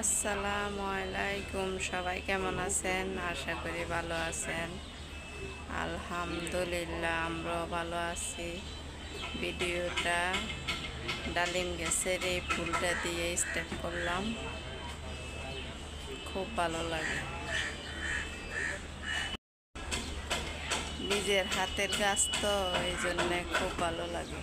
আসসালামু আলাইকুম, সবাই কেমন আছেন? আশা করি ভালো আছেন। আলহামদুলিল্লাহ, আমরাও ভালো আছি। ভিডিওটা ডালিম গাছের এই ফুলটা দিয়ে স্টার্ট করলাম। খুব ভালো লাগে। নিজের হাতের গাছ তো, এই জন্যে খুব ভালো লাগে।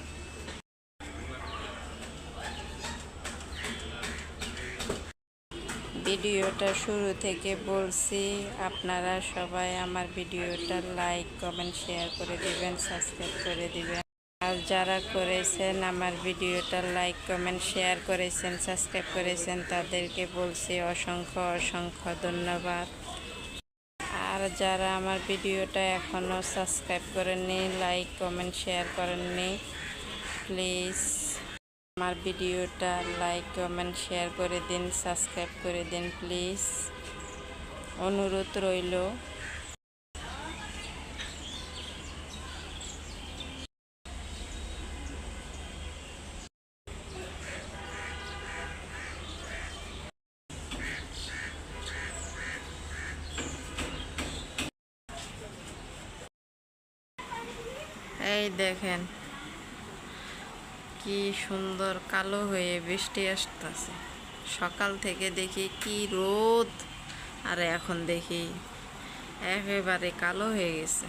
ভিডিওটা শুরু থেকে বলছি, আপনারা সবাই আমার ভিডিওটা লাইক কমেন্ট শেয়ার করে দিবেন সাবস্ক্রাইব করে দিবেন। আর যারা করেছেন আমার ভিডিওটা লাইক কমেন্ট শেয়ার করেছেন সাবস্ক্রাইব করেছেন, তাদেরকে বলছি অসংখ্য অসংখ্য ধন্যবাদ। আর যারা আমার ভিডিওটা এখনও সাবস্ক্রাইব করেননি লাইক কমেন্ট শেয়ার করেননি প্লিজ আমার ভিডিওটা লাইক, কমেন্ট, শেয়ার করে দিন, সাবস্ক্রাইব করে দিন, প্লিজ। অনুরোধ রইল। এই দেখেন কি সুন্দর কালো হয়ে বৃষ্টি আসতেছে। সকাল থেকে দেখি কি রোদ। আর এখন দেখি, একেবারে কালো হয়ে গেছে।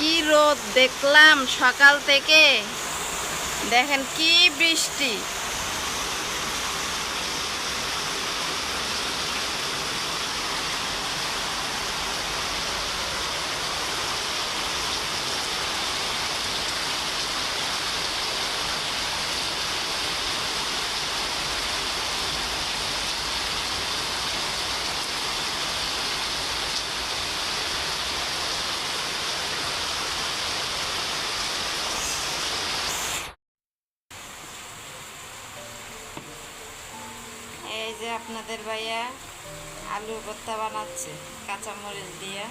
কি রোদ দেখলাম সকাল থেকে? দেখেন কি বৃষ্টি। আপনাদের ভাইয়া আলু ভর্তা বানাচ্ছে কাঁচামরিচ দিয়ে।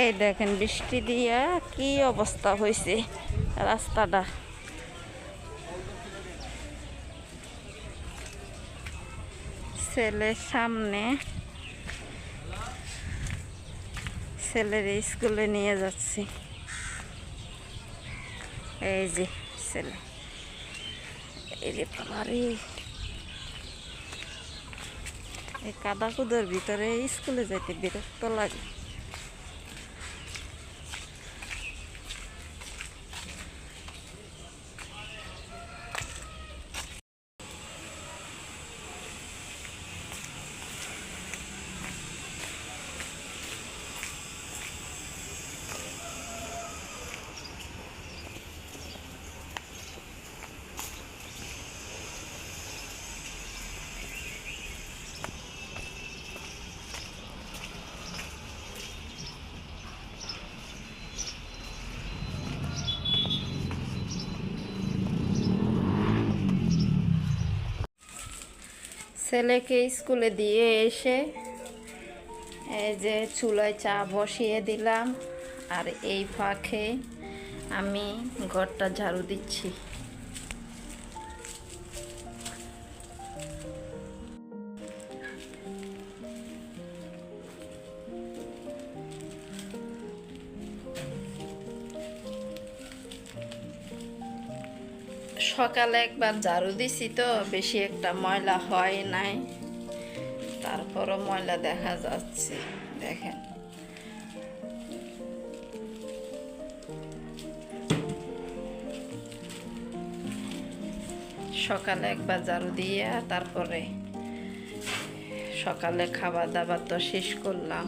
এই দেখেন বৃষ্টি দিয়া কি অবস্থা হয়েছে রাস্তাটা। ছেলের সামনে ছেলের স্কুলে নিয়ে যাচ্ছি। এই যে ছেলে, এই যে এই কাদা কুদোর ভিতরে স্কুলে যাইতে বিরক্ত লাগে। ছেলেকে স্কুলে দিয়ে এসে এই যে চুলায় চা বসিয়ে দিলাম। আর এই ফাঁকে আমি ঘরটা ঝাড়ু দিচ্ছি। সকালে একবার ঝাড়ু দিছি তো, বেশি একটা ময়লা হয় নাই। তারপরও ময়লা দেখা যাচ্ছে, দেখেন। সকালে একবার ঝাড়ু দিয়ে তারপরে সকালে খাবার দাবার তো শেষ করলাম।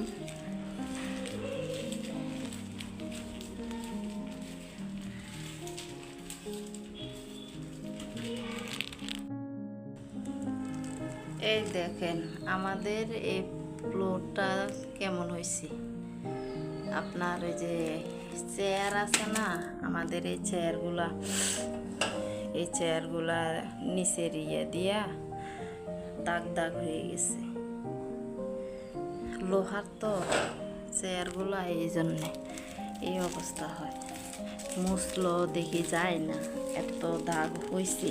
এই দেখেন, আমাদের এই ফ্লোরটা কেমন হয়েছে? আপনার এই যে চেয়ার আছে না, আমাদের এই চেয়ারগুলা এই চেয়ারগুলা নিচের ইয়ে দিয়া দাগ দাগ হয়ে গেছে। লোহার তো চেয়ারগুলা, এই জন্যে এই অবস্থা হয়। মুসলো দেখি যায় না, এত দাগ হয়েছে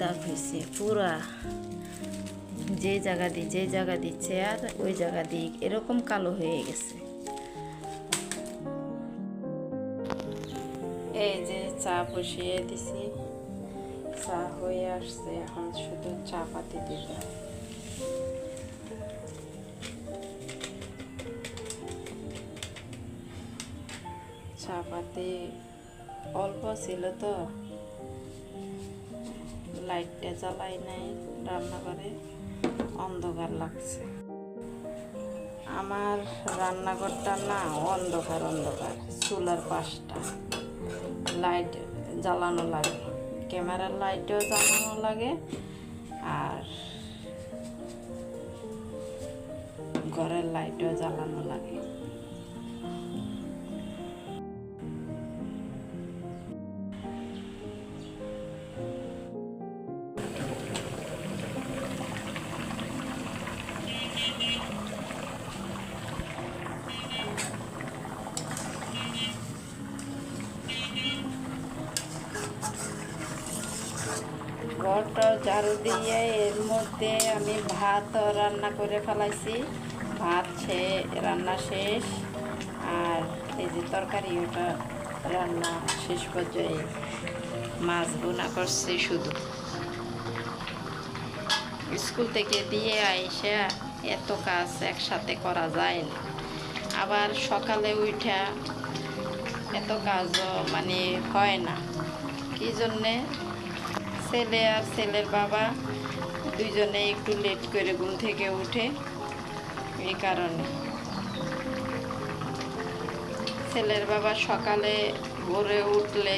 দাগ হয়েছে। পুরা যে জায়গা দিয়ে, যে জায়গা দিচ্ছে আর ওই জায়গা দিয়ে এরকম কালো হয়ে গেছে। এই যে চা বসিয়ে দিছি। চা হয়ে আসছে, এখন শুধু চা পাতি দিব। চা পাতি অল্প ছিল তো। লাইটটা জ্বালাই নাই, রান্নাঘরে অন্ধকার লাগছে। আমার রান্নাঘরটা না অন্ধকার অন্ধকার, চুলার পাশটা। লাইট জ্বালানো লাগে, ক্যামেরার লাইটও জ্বালানো লাগে, আর ঘরের লাইটও জ্বালানো লাগে। ঝাড়ু দিয়ে এর মধ্যে আমি ভাত রান্না করে ফেলাইছি। ভাত সে রান্না শেষ। আর এই যে তরকারি, ওটা রান্না শেষ পর্যায়ে মাছ বোনা করছি শুধু। স্কুল থেকে দিয়ে আইসা এত কাজ একসাথে করা যায় না। আবার সকালে উঠা এত কাজও মানে হয় না। কি জন্যে? ছেলে আর ছেলের বাবা দুইজনে একটু লেট করে ঘুম থেকে উঠে এই কারণে। ছেলের বাবা সকালে ভোরে উঠলে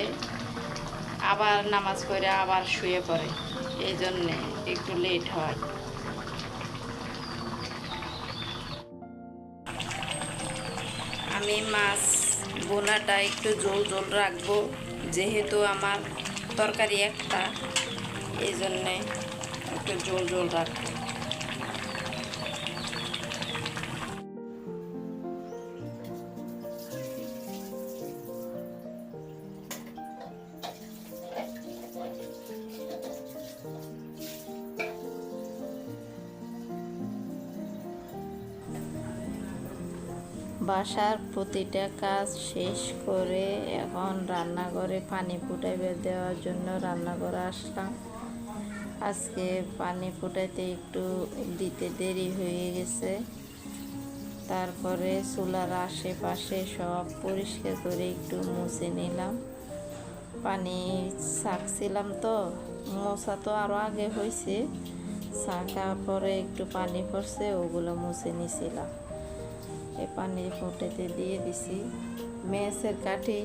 আবার নামাজ পড়ে, আবার শুয়ে পড়ে। এই জন্যে একটু লেট হয়। আমি মাছ বোনাটা একটু জল জল রাখব, যেহেতু আমার তরকারি একটা। এই জন্যে একটু জল জল রাখব। বাসার প্রতিটা কাজ শেষ করে এখন রান্নাঘরে পানি ফুটাইবে দেওয়ার জন্য রান্নাঘরে আসলাম। আজকে পানি ফুটাইতে একটু দিতে দেরি হয়ে গেছে। তারপরে চুলার আশেপাশে সব পরিষ্কার করে একটু মুছে নিলাম। পানি ছাকছিলাম তো, মোছা তো আরও আগে হয়েছে ছাকার পরে একটু পানি পড়ছে, ওগুলো মুছে নিছিলাম। এই পানি ফুটেতে দিয়ে দিছি। ম্যাচের কাঠি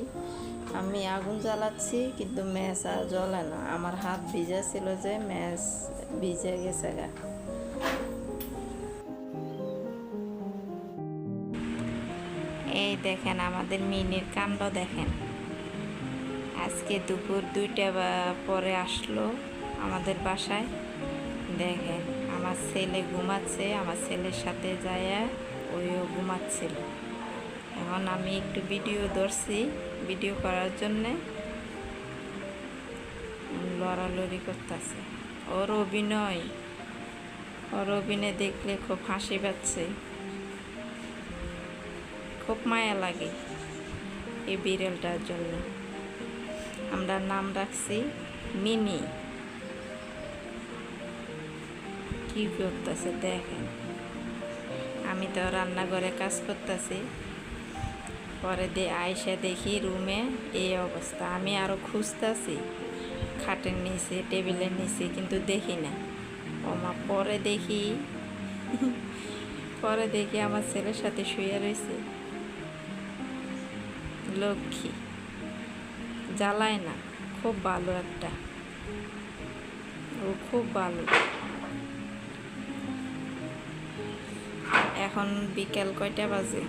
আমি আগুন জ্বালাচ্ছি, কিন্তু ম্যাচ আর জ্বলে না। আমার হাত ভিজা ছিল যে ম্যাচ ভিজে গেছে গা। এই দেখেন আমাদের মিনির কাণ্ড দেখেন। আজকে দুপুর দুইটা পরে আসলো আমাদের বাসায়। দেখেন, আমার ছেলে ঘুমাচ্ছে, আমার ছেলের সাথে যায় ওইও ঘুমাচ্ছিল। এখন আমি একটু ভিডিও ধরছি, ভিডিও করার জন্যে। লড়ালড়ি করতেছে। ওর অভিনয় ওর অভিনয় দেখলে খুব হাসি পাচ্ছে। খুব মায়া লাগে এই বিড়ালটার জন্য। আমরা নাম রাখছি মিনি। কি করতেছে দেখেন। আমি তো রান্নাঘরে কাজ করতেছি। পরে দে আয়সা দেখি রুমে এই অবস্থা। আমি আরও খুঁজতেছি, খাটের নিচে, টেবিলের নিচে, কিন্তু দেখি না। ও মা পরে দেখি পরে দেখি আমার ছেলের সাথে শুয়ে রয়েছে। লক্ষ্মী, জ্বালায় না, খুব ভালো একটা। ও খুব ভালো। এখন বিকেল কয়টা বাজে?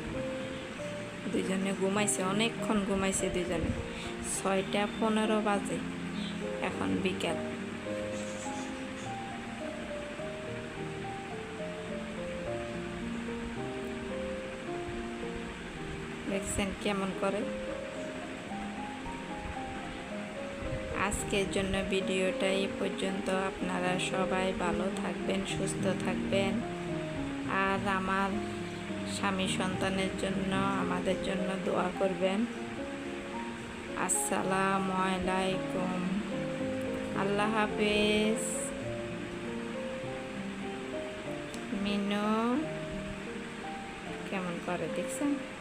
দুজনে ঘুমাইছে, অনেকক্ষণ ঘুমাইছে দুজনে ছয়টা পনেরো বাজে, এখন বিকেল। দেখছেন কেমন করে? আজকের জন্য ভিডিওটা এই পর্যন্ত। আপনারা সবাই ভালো থাকবেন, সুস্থ থাকবেন। আর আমার স্বামী সন্তানের জন্য, আমাদের জন্য দোয়া করবেন। আসসালাম আলাইকুম। আল্লাহ হাফেজ। মিনু, কেমন করে দেখছেন?